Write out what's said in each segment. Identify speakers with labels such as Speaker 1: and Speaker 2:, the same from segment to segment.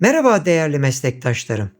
Speaker 1: Merhaba değerli meslektaşlarım.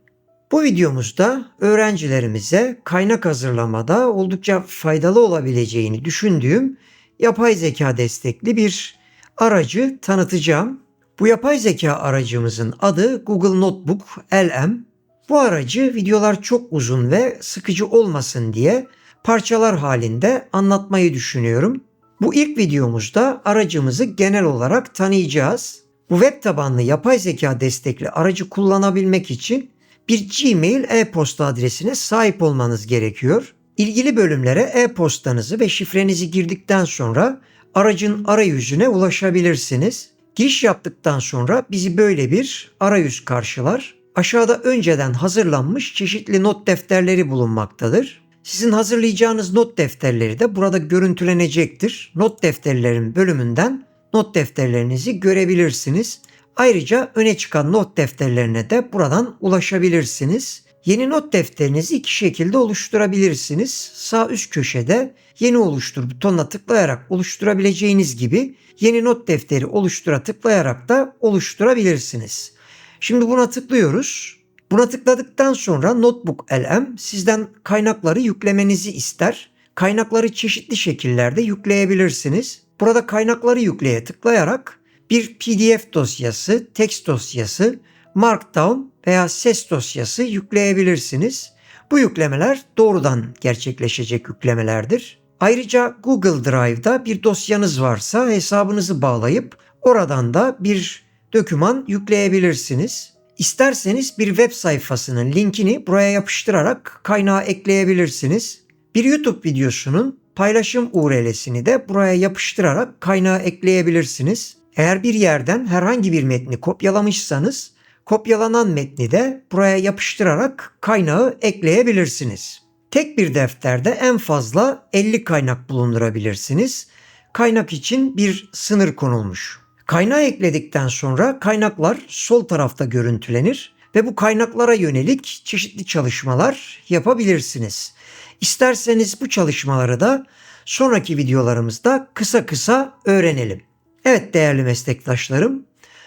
Speaker 1: Bu videomuzda öğrencilerimize kaynak hazırlamada oldukça faydalı olabileceğini düşündüğüm yapay zeka destekli bir aracı tanıtacağım. Bu yapay zeka aracımızın adı Google Notebook LM. Bu aracı videolar çok uzun ve sıkıcı olmasın diye parçalar halinde anlatmayı düşünüyorum. Bu ilk videomuzda aracımızı genel olarak tanıyacağız. Bu web tabanlı yapay zeka destekli aracı kullanabilmek için bir Gmail e-posta adresine sahip olmanız gerekiyor. İlgili bölümlere e-postanızı ve şifrenizi girdikten sonra aracın arayüzüne ulaşabilirsiniz. Giriş yaptıktan sonra bizi böyle bir arayüz karşılar. Aşağıda önceden hazırlanmış çeşitli not defterleri bulunmaktadır. Sizin hazırlayacağınız not defterleri de burada görüntülenecektir. Not defterlerin bölümünden not defterlerinizi görebilirsiniz. Ayrıca öne çıkan not defterlerine de buradan ulaşabilirsiniz. Yeni not defterinizi iki şekilde oluşturabilirsiniz. Sağ üst köşede yeni oluştur butonuna tıklayarak oluşturabileceğiniz gibi yeni not defteri oluştura tıklayarak da oluşturabilirsiniz. Şimdi buna tıklıyoruz. Buna tıkladıktan sonra Notebook LM sizden kaynakları yüklemenizi ister. Kaynakları çeşitli şekillerde yükleyebilirsiniz. Burada kaynakları yükleye tıklayarak bir PDF dosyası, text dosyası, Markdown veya ses dosyası yükleyebilirsiniz. Bu yüklemeler doğrudan gerçekleşecek yüklemelerdir. Ayrıca Google Drive'da bir dosyanız varsa hesabınızı bağlayıp oradan da bir doküman yükleyebilirsiniz. İsterseniz bir web sayfasının linkini buraya yapıştırarak kaynağa ekleyebilirsiniz. Bir YouTube videosunun paylaşım URL'sini de buraya yapıştırarak kaynağa ekleyebilirsiniz. Eğer bir yerden herhangi bir metni kopyalamışsanız kopyalanan metni de buraya yapıştırarak kaynağı ekleyebilirsiniz. Tek bir defterde en fazla 50 kaynak bulundurabilirsiniz. Kaynak için bir sınır konulmuş. Kaynağı ekledikten sonra kaynaklar sol tarafta görüntülenir ve bu kaynaklara yönelik çeşitli çalışmalar yapabilirsiniz. İsterseniz bu çalışmaları da sonraki videolarımızda kısa kısa öğrenelim. Evet değerli meslektaşlarım,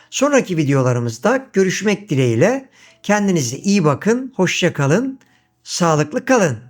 Speaker 1: sonraki videolarımızda görüşmek dileğiyle kendinize iyi bakın, hoşça kalın, sağlıklı kalın.